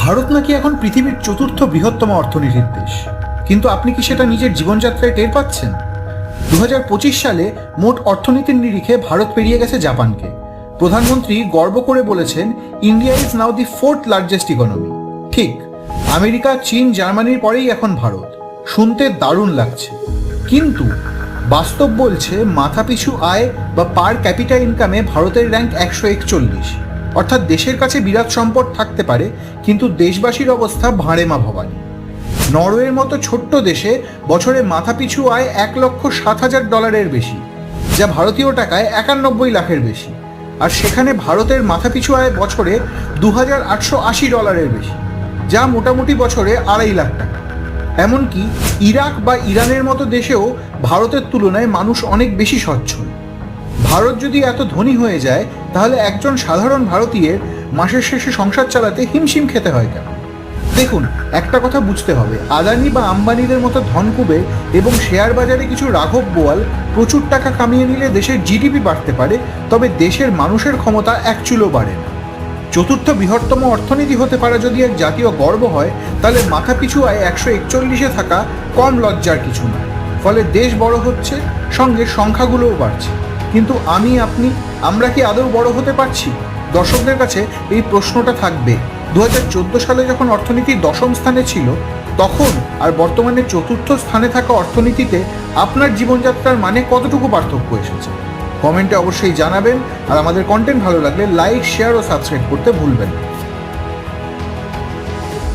ভারত নাকি এখন পৃথিবীর চতুর্থ বৃহত্তম অর্থনীতির দেশ। কিন্তু আপনি কি সেটা নিজের জীবনযাত্রায় টের পাচ্ছেন? দু হাজার পঁচিশ সালে মোট অর্থনীতির নিরিখে ভারত পেরিয়ে গেছে জাপানকে। প্রধানমন্ত্রী গর্ব করে বলেছেন, India is now the fourth largest economy. ঠিক, আমেরিকা, চীন, জার্মানির পরেই এখন ভারত। শুনতে দারুণ লাগছে। কিন্তু বাস্তব বলছে, মাথাপিছু আয় বা পার ক্যাপিটা ইনকামে ভারতের র্যাঙ্ক একশো একচল্লিশ। অর্থাৎ দেশের কাছে বিরাট সম্পদ থাকতে পারে, কিন্তু দেশবাসীর অবস্থা ভাঁড়ে মা ভবানী। নরওয়ের মতো ছোট্ট দেশে বছরে মাথাপিছু আয় এক লক্ষ সাত হাজার ডলারের বেশি, যা ভারতীয় টাকায় একানব্বই লাখের বেশি, আর সেখানে ভারতের মাথাপিছু আয় বছরে দু হাজার আটশো আশি ডলারের বেশি, যা মোটামুটি বছরে আড়াই লাখ টাকা। এমনকি ইরাক বা ইরানের মতো দেশেও ভারতের তুলনায় মানুষ অনেক বেশি সচ্ছল। ভারত যদি এত ধনী হয়ে যায়, তাহলে একজন সাধারণ ভারতীয়ের মাসের শেষে সংসার চালাতে হিমশিম খেতে হয় কেন? দেখুন, একটা কথা বুঝতে হবে। আদানি বা আম্বানিদের মতো ধনকুবের এবং শেয়ার বাজারে কিছু রাঘব বোয়াল প্রচুর টাকা কামিয়ে নিলে দেশের জিডিপি বাড়তে পারে, তবে দেশের মানুষের ক্ষমতা এক চুলো বাড়ে না। চতুর্থ বৃহত্তম অর্থনীতি হতে পারা যদি এক জাতীয় গর্ব হয়, তাহলে মাথা পিছু আয় একশো একচল্লিশে থাকা কম লজ্জার কিছু না ফলে দেশ বড় হচ্ছে, সঙ্গে সংখ্যাগুলোও বাড়ছে। কিন্তু আমি, আপনি, আমরা কি আদৌ বড় হতে পারছি? দর্শকদের কাছে এই প্রশ্নটা থাকবে। দু হাজার চোদ্দ সালে যখন অর্থনীতি দশম স্থানে ছিল, তখন আর বর্তমানে চতুর্থ স্থানে থাকা অর্থনীতিতে আপনার জীবনযাত্রার মানে কতটুকু পার্থক্য এসেছে? কমেন্টে অবশ্যই জানাবেন, আর আমাদের কন্টেন্ট ভালো লাগলে লাইক শেয়ার ও সাবস্ক্রাইব করতে ভুলবেন না।